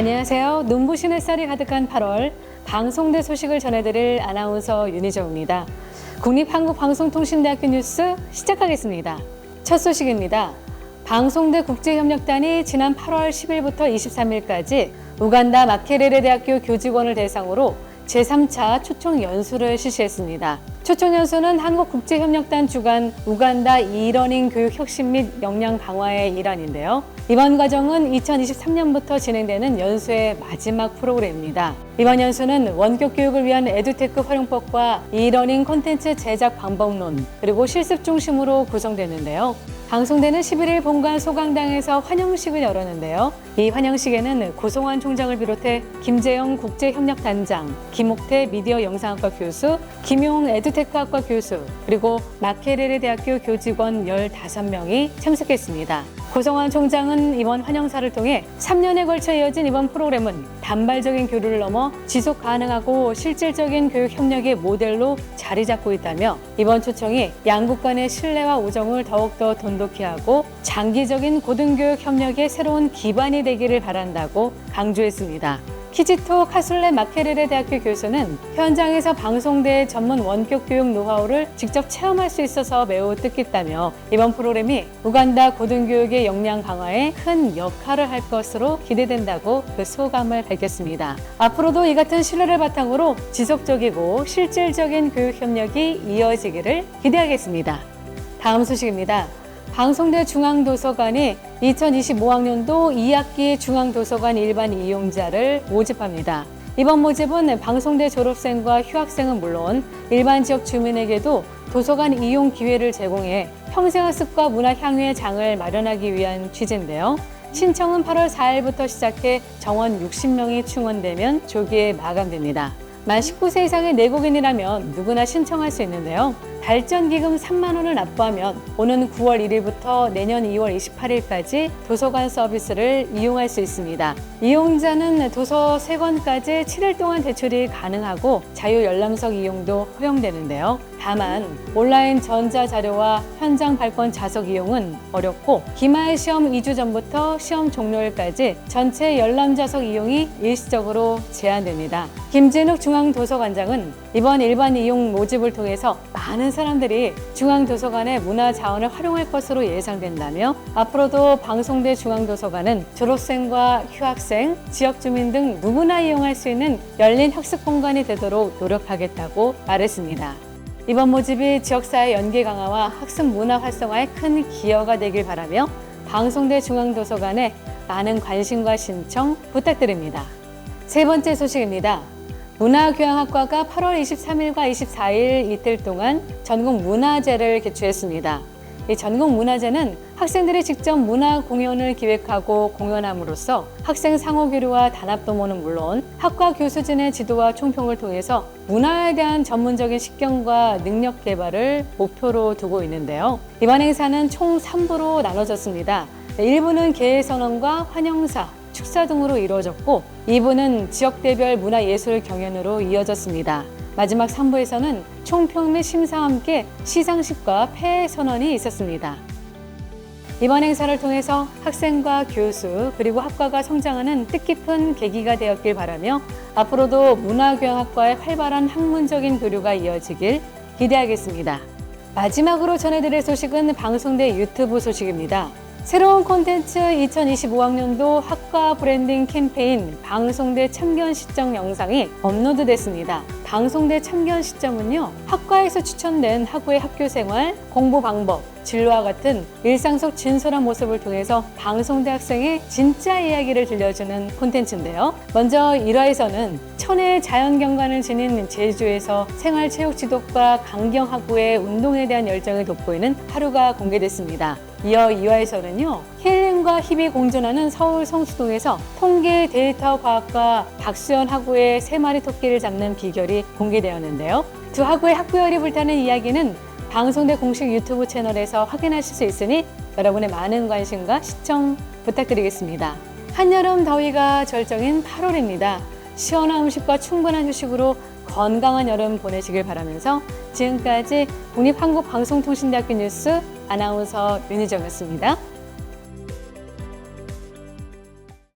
안녕하세요. 눈부신 햇살이 가득한 8월 방송대 소식을 전해드릴 아나운서 윤희정입니다. 국립한국방송통신대학교 뉴스 시작하겠습니다. 첫 소식입니다. 방송대 국제협력단이 지난 8월 10일부터 23일까지 우간다 마케레레 대학교 교직원을 대상으로 제3차 초청 연수를 실시했습니다. 초청 연수는 한국국제협력단 주관 우간다 이러닝 교육 혁신 및 역량 강화의 일환인데요. 이번 과정은 2023년부터 진행되는 연수의 마지막 프로그램입니다. 이번 연수는 원격 교육을 위한 에듀테크 활용법과 이러닝 콘텐츠 제작 방법론 그리고 실습 중심으로 구성됐는데요. 방송대는 11일 본관 소강당에서 환영식을 열었는데요. 이 환영식에는 고성환 총장을 비롯해 김재영 국제협력단장, 김옥태 미디어 영상학과 교수, 김용 에듀테크학과 교수, 그리고 마케레레 대학교 교직원 15명이 참석했습니다. 고성환 총장은 이번 환영사를 통해 3년에 걸쳐 이어진 이번 프로그램은 단발적인 교류를 넘어 지속 가능하고 실질적인 교육 협력의 모델로 자리 잡고 있다며 이번 초청이 양국 간의 신뢰와 우정을 더욱더 돈독히 하고 장기적인 고등교육 협력의 새로운 기반이 되기를 바란다고 강조했습니다. 키지토 카술레 마케레레 대학교 교수는 현장에서 방송대 전문 원격 교육 노하우를 직접 체험할 수 있어서 매우 뜻깊다며 이번 프로그램이 우간다 고등교육의 역량 강화에 큰 역할을 할 것으로 기대된다고 그 소감을 밝혔습니다. 앞으로도 이 같은 신뢰를 바탕으로 지속적이고 실질적인 교육 협력이 이어지기를 기대하겠습니다. 다음 소식입니다. 방송대 중앙도서관이 2025학년도 2학기 중앙도서관 일반 이용자를 모집합니다. 이번 모집은 방송대 졸업생과 휴학생은 물론 일반 지역 주민에게도 도서관 이용 기회를 제공해 평생학습과 문화향유의 장을 마련하기 위한 취지인데요. 신청은 8월 4일부터 시작해 정원 60명이 충원되면 조기에 마감됩니다. 만 19세 이상의 내국인이라면 누구나 신청할 수 있는데요. 발전기금 3만 원을 납부하면 오는 9월 1일부터 내년 2월 28일까지 도서관 서비스를 이용할 수 있습니다. 이용자는 도서 3권까지 7일 동안 대출이 가능하고 자유 열람석 이용도 허용되는데요. 다만 온라인 전자 자료와 현장 발권 자석 이용은 어렵고 기말 시험 2주 전부터 시험 종료일까지 전체 열람 자석 이용이 일시적으로 제한됩니다. 김진욱 중앙도서관장은 이번 일반 이용 모집을 통해서 많은 사람들이 중앙도서관의 문화 자원을 활용할 것으로 예상된다며 앞으로도 방송대 중앙도서관은 졸업생과 휴학생, 지역 주민 등 누구나 이용할 수 있는 열린 학습 공간이 되도록 노력하겠다고 말했습니다. 이번 모집이 지역사회 연계 강화와 학습 문화 활성화에 큰 기여가 되길 바라며 방송대 중앙도서관에 많은 관심과 신청 부탁드립니다. 세 번째 소식입니다. 문화교양학과가 8월 23일과 24일 이틀 동안 전국 문화제를 개최했습니다. 이 전국 문화제는 학생들이 직접 문화 공연을 기획하고 공연함으로써 학생 상호 교류와 단합 도모는 물론 학과 교수진의 지도와 총평을 통해서 문화에 대한 전문적인 식견과 능력 개발을 목표로 두고 있는데요. 이번 행사는 총 3부로 나눠졌습니다. 1부는 개회 선언과 환영사, 축사 등으로 이루어졌고 2부는 지역대별 문화예술 경연으로 이어졌습니다. 마지막 3부에서는 총평 및 심사와 함께 시상식과 폐회 선언이 있었습니다. 이번 행사를 통해서 학생과 교수 그리고 학과가 성장하는 뜻깊은 계기가 되었길 바라며 앞으로도 문화교양학과의 활발한 학문적인 교류가 이어지길 기대하겠습니다. 마지막으로 전해드릴 소식은 방송대 유튜브 소식입니다. 새로운 콘텐츠 2025학년도 학과 브랜딩 캠페인 방송대 참견 시점 영상이 업로드됐습니다. 방송대 참견 시점은요, 학과에서 추천된 학우의 학교 생활, 공부 방법, 진로와 같은 일상 속 진솔한 모습을 통해서 방송대 학생의 진짜 이야기를 들려주는 콘텐츠인데요. 먼저 1화에서는 천혜의 자연경관을 지닌 제주에서 생활체육 지도과 강경학우의 운동에 대한 열정을 돋보이는 하루가 공개됐습니다. 이어 2화에서는요, 힐링과 힙이 공존하는 서울 성수동에서 통계 데이터 과학과 박수현 학우의 세 마리 토끼를 잡는 비결이 공개되었는데요. 두 학우의 학구열이 불타는 이야기는 방송대 공식 유튜브 채널에서 확인하실 수 있으니 여러분의 많은 관심과 시청 부탁드리겠습니다. 한여름 더위가 절정인 8월입니다. 시원한 음식과 충분한 휴식으로 건강한 여름 보내시길 바라면서 지금까지 국립한국방송통신대학교 뉴스 아나운서 윤희정이었습니다.